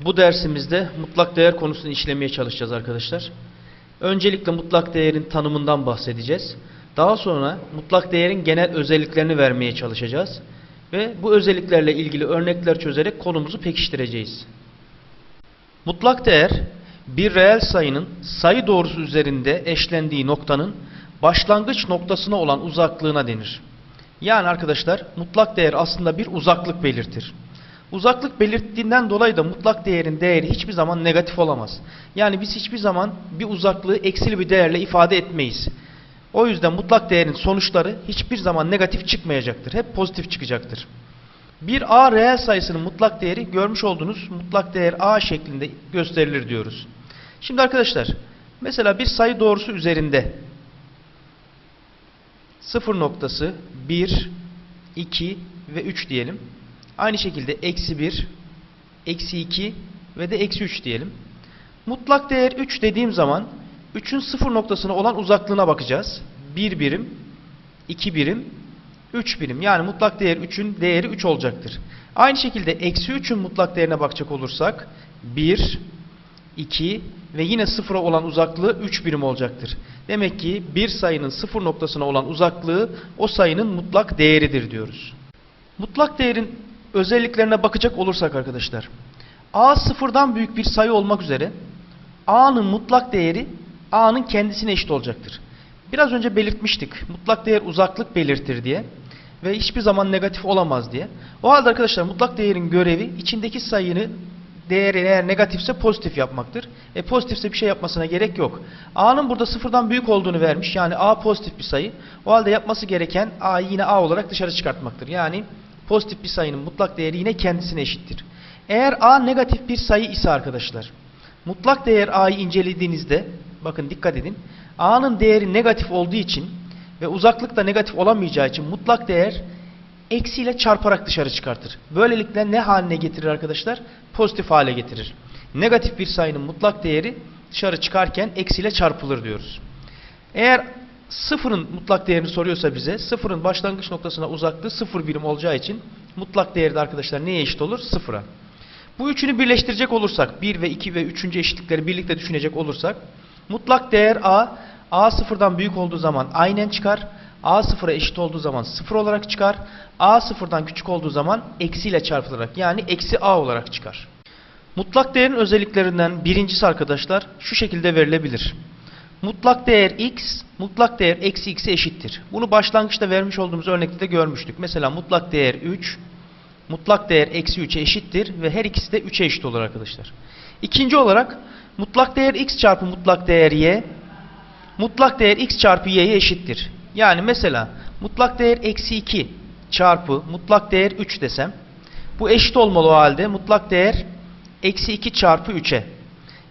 Bu dersimizde mutlak değer konusunu işlemeye çalışacağız arkadaşlar. Öncelikle mutlak değerin tanımından bahsedeceğiz. Daha sonra mutlak değerin genel özelliklerini vermeye çalışacağız. Ve bu özelliklerle ilgili örnekler çözerek konumuzu pekiştireceğiz. Mutlak değer bir reel sayının sayı doğrusu üzerinde eşlendiği noktanın başlangıç noktasına olan uzaklığına denir. Yani arkadaşlar mutlak değer aslında bir uzaklık belirtir. Uzaklık belirttiğinden dolayı da mutlak değerin değeri hiçbir zaman negatif olamaz. Yani biz hiçbir zaman bir uzaklığı eksili bir değerle ifade etmeyiz. O yüzden mutlak değerin sonuçları hiçbir zaman negatif çıkmayacaktır. Hep pozitif çıkacaktır. Bir a reel sayısının mutlak değeri görmüş olduğunuz mutlak değer a şeklinde gösterilir diyoruz. Şimdi arkadaşlar mesela bir sayı doğrusu üzerinde sıfır noktası 1, 2 ve 3 diyelim. Aynı şekilde eksi 1, eksi 2 ve de eksi 3 diyelim. Mutlak değer 3 dediğim zaman 3'ün sıfır noktasına olan uzaklığına bakacağız. 1 birim, 2 birim, 3 birim. Yani mutlak değer 3'ün değeri 3 olacaktır. Aynı şekilde eksi 3'ün mutlak değerine bakacak olursak 1, 2 ve yine sıfıra olan uzaklığı 3 birim olacaktır. Demek ki bir sayının sıfır noktasına olan uzaklığı o sayının mutlak değeridir diyoruz. Mutlak değerin özelliklerine bakacak olursak arkadaşlar. A sıfırdan büyük bir sayı olmak üzere A'nın mutlak değeri A'nın kendisine eşit olacaktır. Biraz önce belirtmiştik. Mutlak değer uzaklık belirtir diye ve hiçbir zaman negatif olamaz diye. O halde arkadaşlar mutlak değerin görevi içindeki sayını değeri eğer negatifse pozitif yapmaktır. E pozitifse bir şey yapmasına gerek yok. A'nın burada sıfırdan büyük olduğunu vermiş. Yani A pozitif bir sayı. O halde yapması gereken A'yı yine A olarak dışarı çıkartmaktır. Yani pozitif bir sayının mutlak değeri yine kendisine eşittir. Eğer A negatif bir sayı ise arkadaşlar mutlak değer A'yı incelediğinizde bakın dikkat edin. A'nın değeri negatif olduğu için ve uzaklık da negatif olamayacağı için mutlak değer eksiyle çarparak dışarı çıkartır. Böylelikle ne haline getirir arkadaşlar? Pozitif hale getirir. Negatif bir sayının mutlak değeri dışarı çıkarken eksiyle çarpılır diyoruz. Eğer sıfırın mutlak değerini soruyorsa bize sıfırın başlangıç noktasına uzaklığı sıfır birim olacağı için mutlak değeri de arkadaşlar neye eşit olur? Sıfıra. Bu üçünü birleştirecek olursak 1 ve 2 ve 3. eşitlikleri birlikte düşünecek olursak mutlak değer A A sıfırdan büyük olduğu zaman aynen çıkar. A sıfıra eşit olduğu zaman sıfır olarak çıkar. A sıfırdan küçük olduğu zaman eksiyle çarpılarak yani eksi A olarak çıkar. Mutlak değerin özelliklerinden birincisi arkadaşlar şu şekilde verilebilir. Mutlak değer x, mutlak değer eksi x'e eşittir. Bunu başlangıçta vermiş olduğumuz örnekte de görmüştük. Mesela mutlak değer 3, mutlak değer eksi 3'e eşittir ve her ikisi de 3'e eşit olur arkadaşlar. İkinci olarak mutlak değer x çarpı mutlak değer y, mutlak değer x çarpı y'ye eşittir. Yani mesela mutlak değer eksi 2 çarpı mutlak değer 3 desem bu eşit olmalı o halde mutlak değer eksi 2 çarpı 3'e.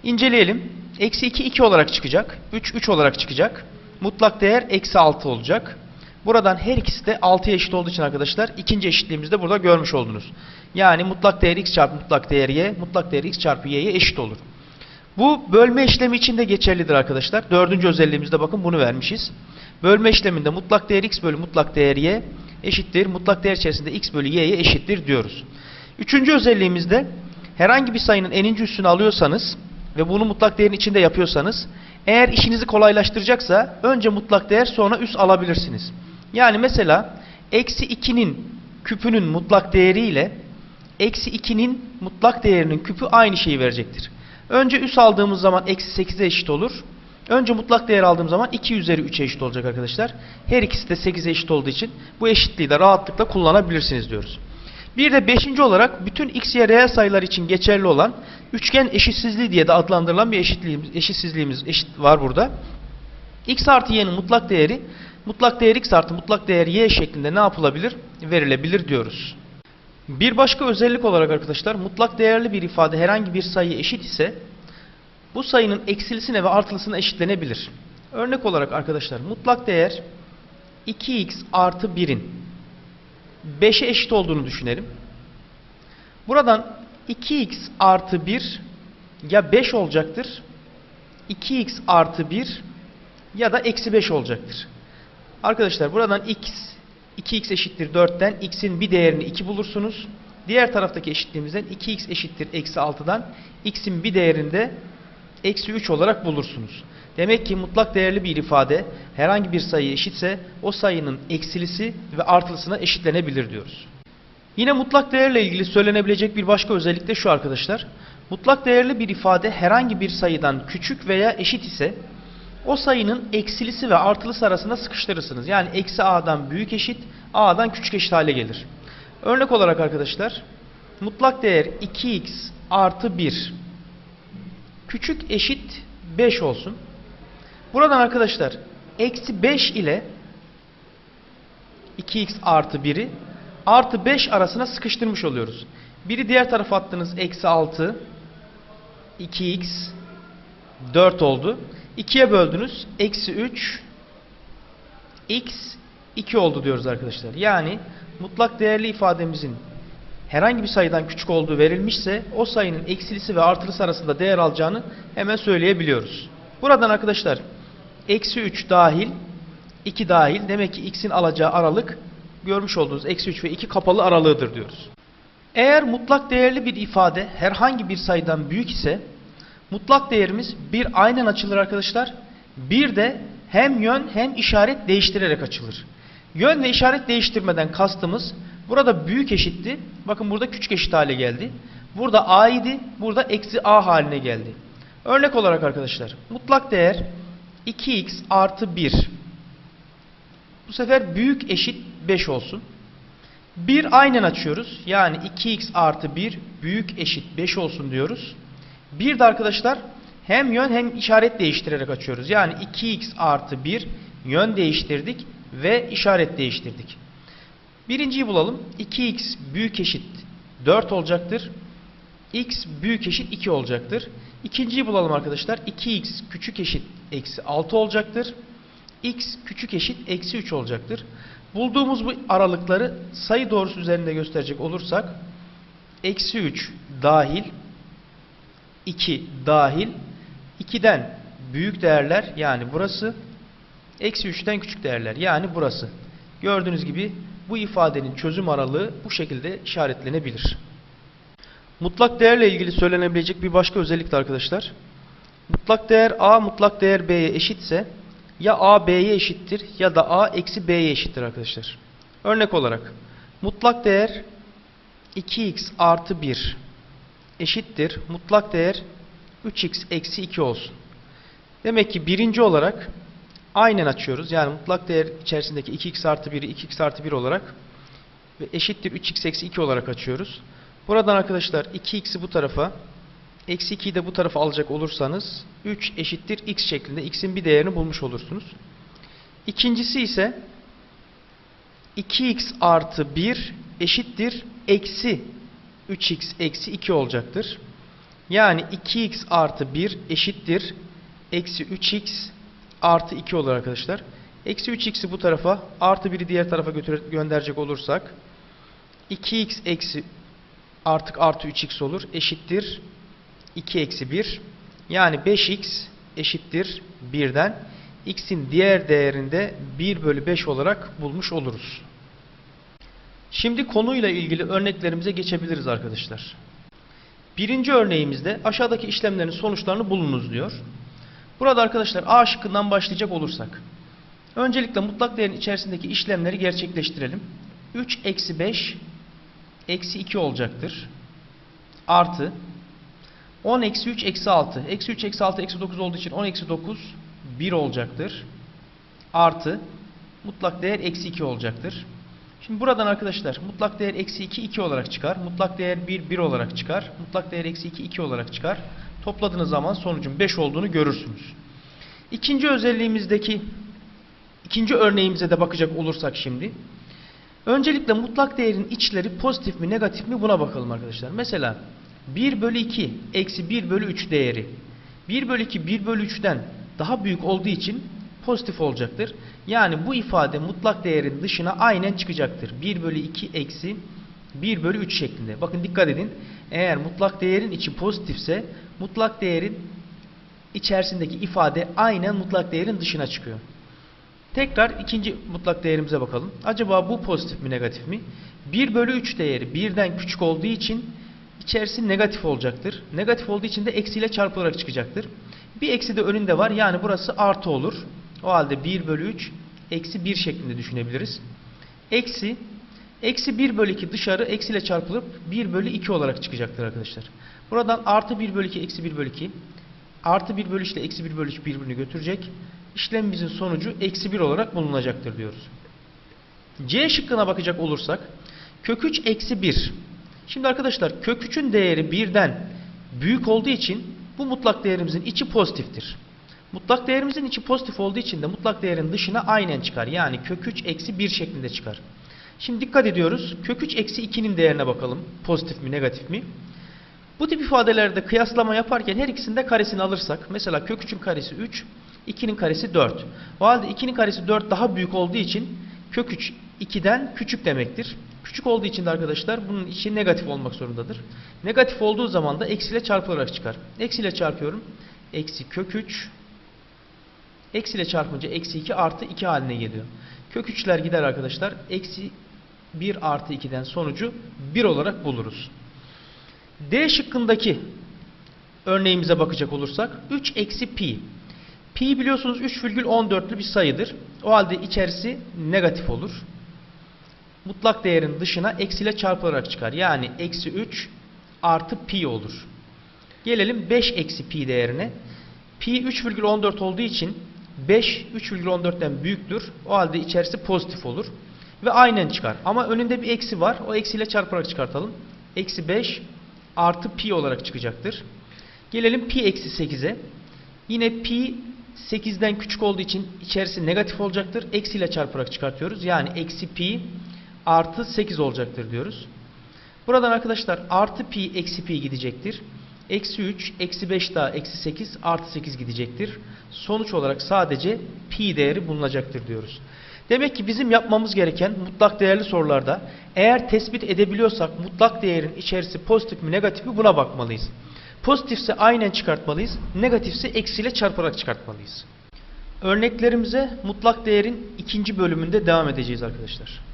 İnceleyelim. Eksi 2 2 olarak çıkacak. 3 3 olarak çıkacak. Mutlak değer eksi 6 olacak. Buradan her ikisi de 6'ya eşit olduğu için arkadaşlar ikinci eşitliğimizi de burada görmüş oldunuz. Yani mutlak değer x çarpı mutlak değer y, mutlak değer x çarpı y'ye eşit olur. Bu bölme işlemi için de geçerlidir arkadaşlar. Dördüncü özelliğimizde bakın bunu vermişiz. Bölme işleminde mutlak değer x bölü mutlak değer y eşittir. Mutlak değer içerisinde x bölü y'ye eşittir diyoruz. Üçüncü özelliğimizde herhangi bir sayının eninci üssünü alıyorsanız ve bunu mutlak değerin içinde yapıyorsanız eğer işinizi kolaylaştıracaksa önce mutlak değer sonra üs alabilirsiniz. Yani mesela eksi 2'nin küpünün mutlak değeriyle eksi 2'nin mutlak değerinin küpü aynı şeyi verecektir. Önce üs aldığımız zaman eksi 8'e eşit olur. Önce mutlak değer aldığım zaman 2 üzeri 3'e eşit olacak arkadaşlar. Her ikisi de 8'e eşit olduğu için bu eşitliği de rahatlıkla kullanabilirsiniz diyoruz. Bir de beşinci olarak bütün x, y reel sayılar için geçerli olan üçgen eşitsizliği diye de adlandırılan bir eşitliğimiz, eşitsizliğimiz eşit var burada. x artı y'nin mutlak değeri mutlak değer x artı mutlak değer y şeklinde ne yapılabilir? Verilebilir diyoruz. Bir başka özellik olarak arkadaşlar mutlak değerli bir ifade herhangi bir sayı eşit ise bu sayının eksilisine ve artılısına eşitlenebilir. Örnek olarak arkadaşlar mutlak değer 2x artı 1'in 5'e eşit olduğunu düşünelim. Buradan 2x artı 1 ya 5 olacaktır 2x artı 1 ya da eksi 5 olacaktır. Arkadaşlar buradan x 2x eşittir 4'ten x'in bir değerini 2 bulursunuz. diğer taraftaki eşitliğimizden 2x eşittir eksi 6'dan x'in bir değerinde eksi 3 olarak bulursunuz. Demek ki mutlak değerli bir ifade herhangi bir sayı eşitse o sayının eksilisi ve artılısına eşitlenebilir diyoruz. Yine mutlak değerle ilgili söylenebilecek bir başka özellik de şu arkadaşlar. Mutlak değerli bir ifade herhangi bir sayıdan küçük veya eşit ise o sayının eksilisi ve artılısı arasında sıkıştırırsınız. Yani eksi a'dan büyük eşit, a'dan küçük eşit hale gelir. Örnek olarak arkadaşlar mutlak değer 2x artı 1 küçük eşit 5 olsun. Buradan arkadaşlar eksi 5 ile 2x artı 1'i artı 5 arasına sıkıştırmış oluyoruz. Biri diğer tarafa attınız eksi 6 2x 4 oldu. 2'ye böldünüz eksi 3 x 2 oldu diyoruz arkadaşlar. Yani mutlak değerli ifademizin herhangi bir sayıdan küçük olduğu verilmişse o sayının eksilisi ve artılısı arasında değer alacağını hemen söyleyebiliyoruz. Buradan arkadaşlar eksi 3 dahil 2 dahil demek ki x'in alacağı aralık görmüş olduğunuz eksi 3 ve 2 kapalı aralığıdır diyoruz. Eğer mutlak değerli bir ifade herhangi bir sayıdan büyük ise mutlak değerimiz bir aynen açılır arkadaşlar. Bir de hem yön hem işaret değiştirerek açılır. Yön ve işaret değiştirmeden kastımız burada büyük eşitti. Bakın burada küçük eşit hale geldi. Burada a idi. Burada eksi a haline geldi. Örnek olarak arkadaşlar mutlak değer 2x artı 1. Bu sefer büyük eşit 5 olsun. 1 aynen açıyoruz. Yani 2x artı 1 büyük eşit 5 olsun diyoruz. Bir de arkadaşlar hem yön hem işaret değiştirerek açıyoruz. Yani 2x artı 1 yön değiştirdik ve işaret değiştirdik. Birinciyi bulalım. 2x büyük eşit 4 olacaktır. x büyük eşit 2 olacaktır. İkinciyi bulalım arkadaşlar. 2x küçük eşit eksi 6 olacaktır. x küçük eşit eksi 3 olacaktır. Bulduğumuz bu aralıkları sayı doğrusu üzerinde gösterecek olursak eksi 3 dahil 2 dahil 2'den büyük değerler yani burası eksi 3'ten küçük değerler yani burası. Gördüğünüz gibi bu ifadenin çözüm aralığı bu şekilde işaretlenebilir. Mutlak değerle ilgili söylenebilecek bir başka özellik de arkadaşlar. Mutlak değer a mutlak değer b'ye eşitse ya a b'ye eşittir ya da a eksi b'ye eşittir arkadaşlar. Örnek olarak mutlak değer 2x artı 1 eşittir. Mutlak değer 3x eksi 2 olsun. Demek ki birinci olarak aynen açıyoruz. Yani mutlak değer içerisindeki 2x artı 1'i 2x artı 1 olarak ve eşittir 3x eksi 2 olarak açıyoruz. Buradan arkadaşlar 2x'i bu tarafa eksi 2'yi de bu tarafa alacak olursanız 3 eşittir x şeklinde x'in bir değerini bulmuş olursunuz. İkincisi ise 2x artı 1 eşittir eksi 3x eksi 2 olacaktır. Yani 2x artı 1 eşittir eksi 3x artı 2 olur arkadaşlar. Eksi 3x'i bu tarafa artı 1'i diğer tarafa götür gönderecek olursak 2x eksi artık artı 3x olur eşittir 2 eksi 1 yani 5x eşittir 1'den x'in diğer değerinde 1 bölü 5 olarak bulmuş oluruz. Şimdi konuyla ilgili örneklerimize geçebiliriz arkadaşlar. Birinci örneğimizde aşağıdaki işlemlerin sonuçlarını bulunuz diyor. Burada arkadaşlar A şıkkından başlayacak olursak. Öncelikle mutlak değerin içerisindeki işlemleri gerçekleştirelim. 3 eksi 5 eksi 2 olacaktır. Artı 10 eksi 3 eksi 6. Eksi 3 eksi 6 eksi 9 olduğu için 10 eksi 9 1 olacaktır. Artı mutlak değer eksi 2 olacaktır. Şimdi buradan arkadaşlar mutlak değer eksi 2 2 olarak çıkar. Mutlak değer 1 1 olarak çıkar. Mutlak değer eksi 2 2 olarak çıkar. Topladığınız zaman sonucun 5 olduğunu görürsünüz. İkinci özelliğimizdeki ikinci örneğimize de bakacak olursak şimdi. Öncelikle mutlak değerin içleri pozitif mi negatif mi buna bakalım arkadaşlar. Mesela 1 bölü 2 eksi 1 bölü 3 değeri 1 bölü 2 1 bölü 3'ten daha büyük olduğu için pozitif olacaktır. Yani bu ifade mutlak değerin dışına aynen çıkacaktır. 1 bölü 2 eksi 1 bölü 3 şeklinde. Bakın dikkat edin. Eğer mutlak değerin içi pozitifse mutlak değerin içerisindeki ifade aynen mutlak değerin dışına çıkıyor. Tekrar ikinci mutlak değerimize bakalım. Acaba bu pozitif mi negatif mi? 1 bölü 3 değeri birden küçük olduğu için içerisi negatif olacaktır. Negatif olduğu için de eksiyle çarpılarak çıkacaktır. Bir eksi de önünde var yani burası artı olur. O halde 1 bölü 3 eksi 1 şeklinde düşünebiliriz. Eksi Eksi 1 bölü 2 dışarı eksiyle çarpılıp 1 bölü 2 olarak çıkacaktır arkadaşlar. Buradan artı 1 bölü 2 eksi 1 bölü 2 artı 1 bölü 3 ile eksi 1 bölü 3 birbirini götürecek. İşlemimizin sonucu eksi 1 olarak bulunacaktır diyoruz. C şıkkına bakacak olursak kök 3 eksi 1. Şimdi arkadaşlar kök 3'ün değeri 1'den büyük olduğu için bu mutlak değerimizin içi pozitiftir. Mutlak değerimizin içi pozitif olduğu için de mutlak değerin dışına aynen çıkar. Yani kök 3 eksi 1 şeklinde çıkar. Şimdi dikkat ediyoruz. Kök 3 eksi 2'nin değerine bakalım. Pozitif mi negatif mi? Bu tip ifadelerde kıyaslama yaparken her ikisinin de karesini alırsak. Mesela kök 3'ün karesi 3, 2'nin karesi 4. O halde 2'nin karesi 4 daha büyük olduğu için kök 3 2'den küçük demektir. Küçük olduğu için de arkadaşlar bunun içi negatif olmak zorundadır. Negatif olduğu zaman da eksiyle çarpılarak çıkar. Eksiyle çarpıyorum. Eksi kök 3 Eksiyle çarpınca eksi 2 artı 2 haline geliyor. Kök 3'ler gider arkadaşlar. Eksi 1 artı 2'den sonucu 1 olarak buluruz. D şıkkındaki örneğimize bakacak olursak 3 eksi pi. Pi biliyorsunuz 3,14'lü bir sayıdır. O halde içerisi negatif olur. Mutlak değerin dışına eksiyle çarpılarak çıkar. Yani eksi 3 artı pi olur. Gelelim 5 eksi pi değerine. Pi 3,14 olduğu için 5 3,14'ten büyüktür. O halde içerisi pozitif olur. Ve aynen çıkar. Ama önünde bir eksi var. O eksiyle çarparak çıkartalım. Eksi 5 artı pi olarak çıkacaktır. Gelelim pi eksi 8'e. Yine pi 8'den küçük olduğu için içerisi negatif olacaktır. Eksiyle çarparak çıkartıyoruz. Yani eksi pi artı 8 olacaktır diyoruz. Buradan arkadaşlar artı pi eksi pi gidecektir. Eksi 3, eksi 5 daha eksi 8 artı 8 gidecektir. Sonuç olarak sadece pi değeri bulunacaktır diyoruz. Demek ki bizim yapmamız gereken mutlak değerli sorularda eğer tespit edebiliyorsak mutlak değerin içerisi pozitif mi negatif mi buna bakmalıyız. Pozitifse aynen çıkartmalıyız. Negatifse eksiyle çarparak çıkartmalıyız. Örneklerimize mutlak değerin ikinci bölümünde devam edeceğiz arkadaşlar.